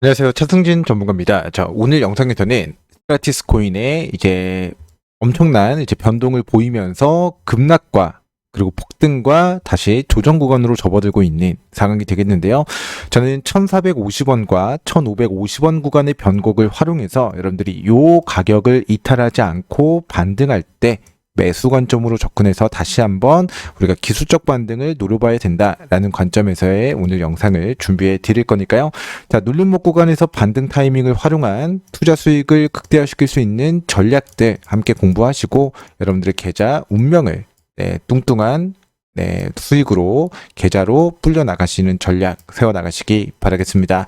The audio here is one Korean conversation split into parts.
안녕하세요. 차승진 전문가입니다. 자, 오늘 영상에서는 스트라티스 코인의 이제 엄청난 이제 변동을 보이면서 급락과 그리고 폭등과 다시 조정 구간으로 접어들고 있는 상황이 되겠는데요. 저는 1,450원과 1,550원 구간의 변곡을 활용해서 여러분들이 요 가격을 이탈하지 않고 반등할 때 매수 관점으로 접근해서 다시 한번 우리가 기술적 반등을 노려봐야 된다라는 관점에서의 오늘 영상을 준비해 드릴 거니까요. 자, 눌림목 구간에서 반등 타이밍을 활용한 투자 수익을 극대화시킬 수 있는 전략들 함께 공부하시고 여러분들의 계좌 운명을 네, 뚱뚱한 네, 수익으로 계좌로 불려 나가시는 전략 세워 나가시기 바라겠습니다.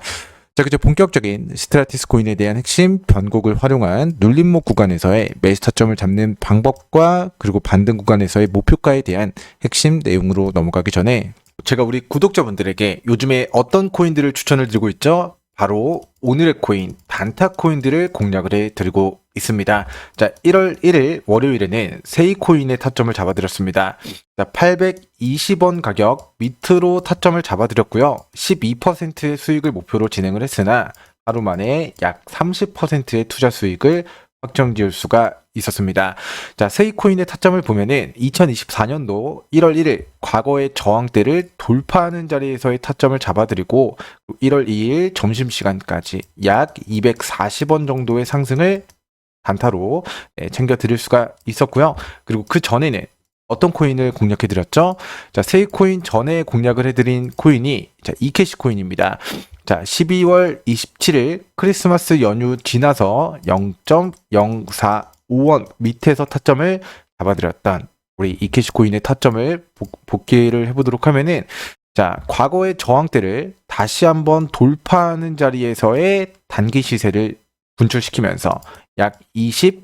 자, 그죠. 본격적인 스트라티스 코인에 대한 핵심 변곡을 활용한 눌림목 구간에서의 매수 타점을 잡는 방법과 그리고 반등 구간에서의 목표가에 대한 핵심 내용으로 넘어가기 전에 제가 우리 구독자분들에게 요즘에 어떤 코인들을 추천을 드리고 있죠? 바로 오늘의 코인 단타 코인들을 공략을 해 드리고 있습니다. 자, 1월 1일 월요일에는 세이 코인의 타점을 잡아드렸습니다. 자, 820원 가격 밑으로 타점을 잡아드렸고요. 12%의 수익을 목표로 진행을 했으나 하루 만에 약 30%의 투자 수익을 확정 지을 수가 있었습니다. 자, 세이코인의 타점을 보면은 2024년도 1월 1일 과거의 저항대를 돌파하는 자리에서의 타점을 잡아드리고 1월 2일 점심시간까지 약 240원 정도의 상승을 단타로 네, 챙겨 드릴 수가 있었고요. 그리고 그 전에는 어떤 코인을 공략해 드렸죠? 자, 세이 코인 전에 공략을 해 드린 코인이 자, 이캐시 코인입니다. 자, 12월 27일 크리스마스 연휴 지나서 0.045원 밑에서 타점을 잡아드렸던 우리 이캐시 코인의 타점을 복- 복귀를 해보도록 하면은 자, 과거의 저항대를 다시 한번 돌파하는 자리에서의 단기 시세를 분출시키면서 약 20%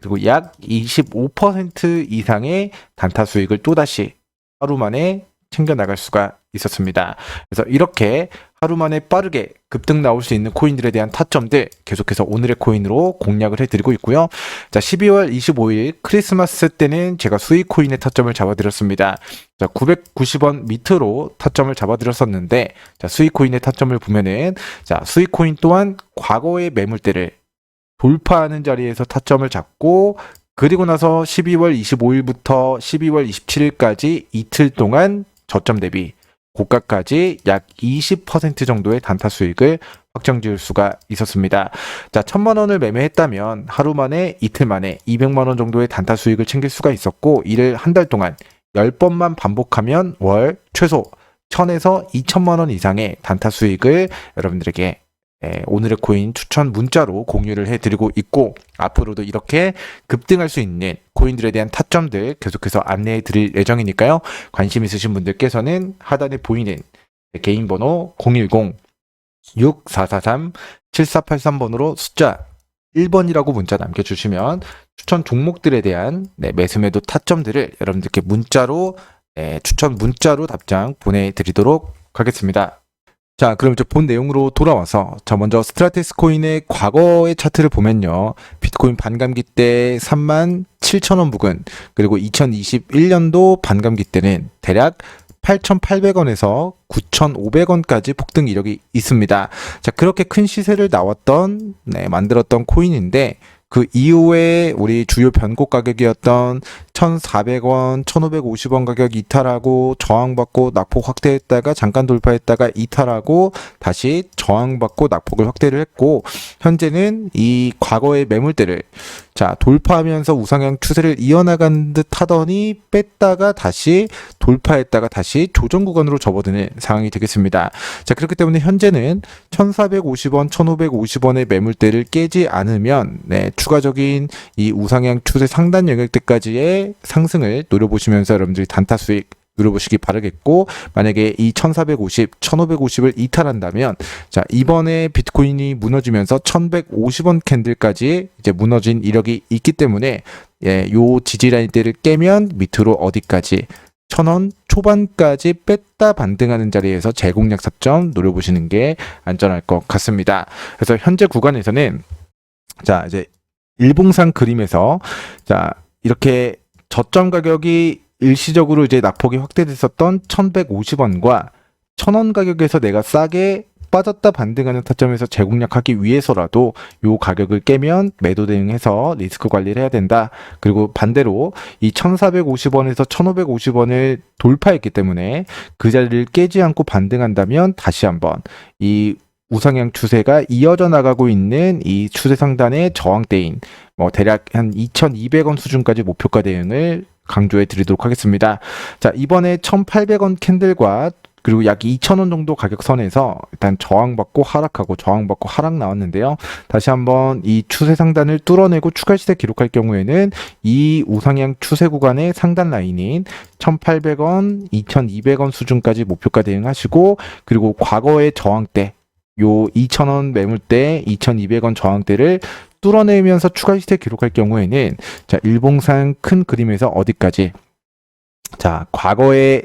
그리고 약 25% 이상의 단타 수익을 또다시 하루 만에 챙겨 나갈 수가 있었습니다. 그래서 이렇게 하루 만에 빠르게 급등 나올 수 있는 코인들에 대한 타점들 계속해서 오늘의 코인으로 공략을 해드리고 있고요. 자, 12월 25일 크리스마스 때는 제가 수익 코인의 타점을 잡아드렸습니다. 자, 990원 밑으로 타점을 잡아드렸었는데, 자, 수익 코인의 타점을 보면은, 자, 수익 코인 또한 과거의 매물대를 돌파하는 자리에서 타점을 잡고, 그리고 나서 12월 25일부터 12월 27일까지 이틀 동안 저점 대비 고가까지 약 20% 정도의 단타 수익을 확정 지을 수가 있었습니다. 자, 천만 원을 매매했다면 하루 만에 이틀 만에 200만 원 정도의 단타 수익을 챙길 수가 있었고 이를 한 달 동안 10번만 반복하면 월 최소 1000에서 2000만 원 이상의 단타 수익을 여러분들에게 예, 오늘의 코인 추천 문자로 공유를 해드리고 있고 앞으로도 이렇게 급등할 수 있는 코인들에 대한 타점들 계속해서 안내해 드릴 예정이니까요. 관심 있으신 분들께서는 하단에 보이는 개인 번호 010-6443-7483번으로 숫자 1번이라고 문자 남겨주시면 추천 종목들에 대한 네, 매수매도 타점들을 여러분들께 문자로 네, 추천 문자로 답장 보내드리도록 하겠습니다. 자, 그럼 이제 본 내용으로 돌아와서 자 먼저 스트라테스 코인의 과거의 차트를 보면요. 비트코인 반감기 때 3만 7천 원 부근 그리고 2021년도 반감기 때는 대략 8,800원에서 9,500원까지 폭등 이력이 있습니다. 자, 그렇게 큰 시세를 나왔던, 네, 만들었던 코인인데, 그 이후에 우리 주요 변곡 가격이었던 1,400원, 1,550원 가격 이탈하고 저항받고 낙폭 확대했다가 잠깐 돌파했다가 이탈하고 다시 저항받고 낙폭을 확대를 했고 현재는 이 과거의 매물대를 자 돌파하면서 우상향 추세를 이어나간 듯 하더니 뺐다가 다시 돌파했다가 다시 조정 구간으로 접어드는 상황이 되겠습니다. 자 그렇기 때문에 현재는 1,450원, 1,550원의 매물대를 깨지 않으면 네, 추가적인 이 우상향 추세 상단 영역대까지의 상승을 노려보시면서 여러분들이 단타 수익 누려보시기 바라겠고 만약에 이 1450, 1550을 이탈한다면 자 이번에 비트코인이 무너지면서 1150원 캔들까지 이제 무너진 이력이 있기 때문에 예, 요 지지라인대를 깨면 밑으로 어디까지 1000원 초반까지 뺐다 반등하는 자리에서 재공략 사점 노려보시는 게 안전할 것 같습니다. 그래서 현재 구간에서는 자 이제 일봉상 그림에서 자 이렇게 저점 가격이 일시적으로 이제 낙폭이 확대됐었던 1150원과 1000원 가격에서 내가 싸게 빠졌다 반등하는 타점에서 재공략하기 위해서라도 요 가격을 깨면 매도 대응해서 리스크 관리를 해야 된다. 그리고 반대로 이 1450원에서 1550원을 돌파했기 때문에 그 자리를 깨지 않고 반등한다면 다시 한번 이 우상향 추세가 이어져 나가고 있는 이 추세 상단의 저항대인 뭐 대략 한 2,200원 수준까지 목표가 대응을 강조해 드리도록 하겠습니다. 자, 이번에 1,800원 캔들과 그리고 약 2,000원 정도 가격선에서 일단 저항받고 하락하고 저항받고 하락 나왔는데요. 다시 한번 이 추세 상단을 뚫어내고 추가 시세 기록할 경우에는 이 우상향 추세 구간의 상단 라인인 1,800원, 2,200원 수준까지 목표가 대응하시고 그리고 과거의 저항대 요 2,000원 매물대, 2,200원 저항대를 뚫어내면서 추가 시세 기록할 경우에는 자, 일봉상 큰 그림에서 어디까지? 자, 과거에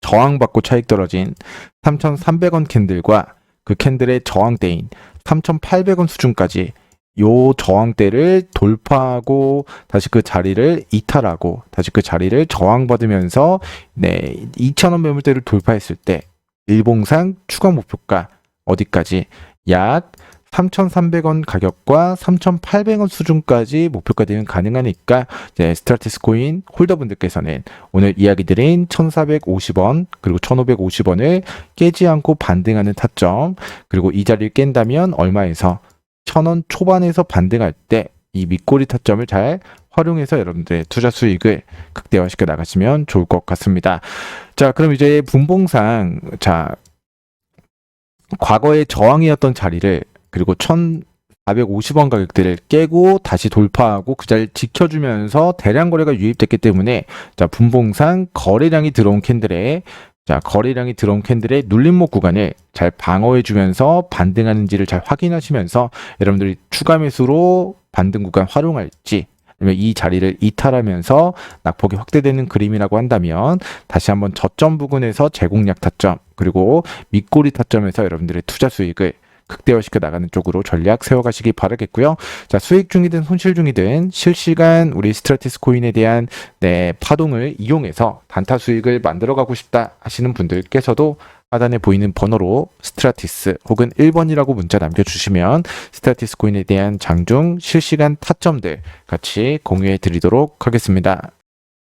저항받고 차익 떨어진 3,300원 캔들과 그 캔들의 저항대인 3,800원 수준까지 요 저항대를 돌파하고 다시 그 자리를 이탈하고 다시 그 자리를 저항받으면서 네, 2,000원 매물대를 돌파했을 때 일봉상 추가 목표가 어디까지 약 3,300원 가격과 3,800원 수준까지 목표가 되면 가능하니까 이제 스트라티스 코인 홀더분들께서는 오늘 이야기 드린 1,450원 그리고 1,550원을 깨지 않고 반등하는 타점 그리고 이 자리를 깬다면 얼마에서 1,000원 초반에서 반등할 때 이 밑꼬리 타점을 잘 활용해서 여러분들의 투자 수익을 극대화시켜 나가시면 좋을 것 같습니다. 자, 그럼 이제 분봉상 자 과거의 저항이었던 자리를 그리고 1,450원 가격대를 깨고 다시 돌파하고 그 자리를 지켜주면서 대량 거래가 유입됐기 때문에 자 분봉상 거래량이 들어온 캔들에 자 거래량이 들어온 캔들의 눌림목 구간을 잘 방어해주면서 반등하는지를 잘 확인하시면서 여러분들이 추가 매수로 반등 구간 활용할지 이 자리를 이탈하면서 낙폭이 확대되는 그림이라고 한다면 다시 한번 저점 부근에서 제공략 타점 그리고 밑꼬리 타점에서 여러분들의 투자 수익을 극대화시켜 나가는 쪽으로 전략 세워가시기 바라겠고요. 자, 수익 중이든 손실 중이든 실시간 우리 스트라티스 코인에 대한 네, 파동을 이용해서 단타 수익을 만들어가고 싶다 하시는 분들께서도 하단에 보이는 번호로 스트라티스 혹은 1번이라고 문자 남겨주시면 스트라티스 코인에 대한 장중 실시간 타점들 같이 공유해 드리도록 하겠습니다.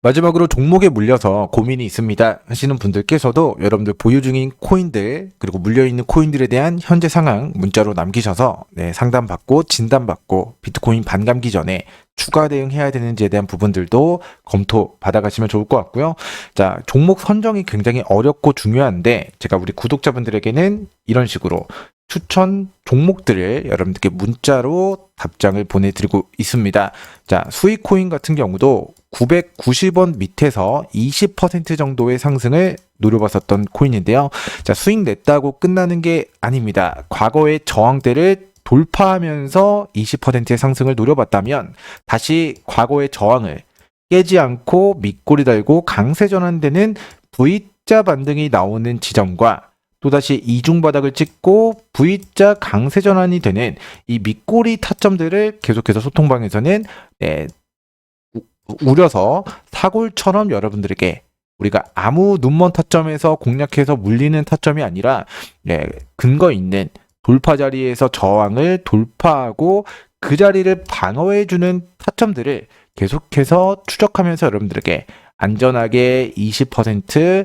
마지막으로 종목에 물려서 고민이 있습니다 하시는 분들께서도 여러분들 보유 중인 코인들 그리고 물려있는 코인들에 대한 현재 상황 문자로 남기셔서 네, 상담받고 진단받고 비트코인 반감기 전에 추가 대응해야 되는지에 대한 부분들도 검토 받아가시면 좋을 것 같고요. 자, 종목 선정이 굉장히 어렵고 중요한데 제가 우리 구독자분들에게는 이런 식으로 추천 종목들을 여러분들께 문자로 답장을 보내드리고 있습니다. 자, 수익 코인 같은 경우도 990원 밑에서 20% 정도의 상승을 노려봤었던 코인인데요. 자, 수익 냈다고 끝나는 게 아닙니다. 과거의 저항대를 돌파하면서 20%의 상승을 노려봤다면 다시 과거의 저항을 깨지 않고 밑꼬리 달고 강세 전환되는 V자 반등이 나오는 지점과 또다시 이중 바닥을 찍고 V자 강세 전환이 되는 이 밑꼬리 타점들을 계속해서 소통방에서는 네, 우- 우려서 사골처럼 여러분들에게 우리가 아무 눈먼 타점에서 공략해서 물리는 타점이 아니라 네, 근거 있는 돌파 자리에서 저항을 돌파하고 그 자리를 방어해 주는 타점들을 계속해서 추적하면서 여러분들에게 안전하게 20%,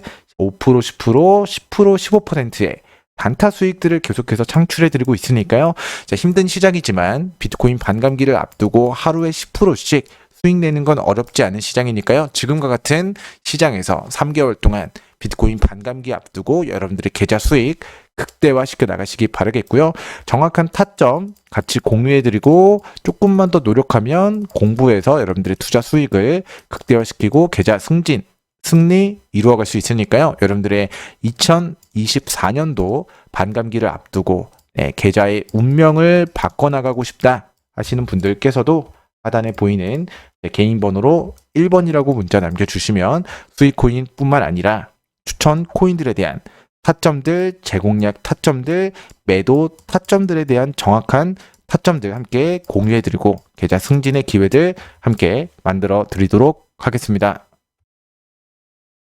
5%, 10%, 10%, 15%의 단타 수익들을 계속해서 창출해 드리고 있으니까요. 자, 힘든 시장이지만 비트코인 반감기를 앞두고 하루에 10%씩 수익 내는 건 어렵지 않은 시장이니까요. 지금과 같은 시장에서 3개월 동안 비트코인 반감기 앞두고 여러분들의 계좌 수익 극대화시켜 나가시기 바라겠고요. 정확한 타점 같이 공유해 드리고 조금만 더 노력하면 공부해서 여러분들의 투자 수익을 극대화시키고 계좌 승진 승리 이루어갈 수 있으니까요. 여러분들의 2024년도 반감기를 앞두고 네, 계좌의 운명을 바꿔나가고 싶다 하시는 분들께서도 하단에 보이는 네, 개인 번호로 1번이라고 문자 남겨주시면 수익 코인뿐만 아니라 추천 코인들에 대한 타점들, 제공략 타점들, 매도 타점들에 대한 정확한 타점들 함께 공유해드리고 계좌 승진의 기회들 함께 만들어 드리도록 하겠습니다.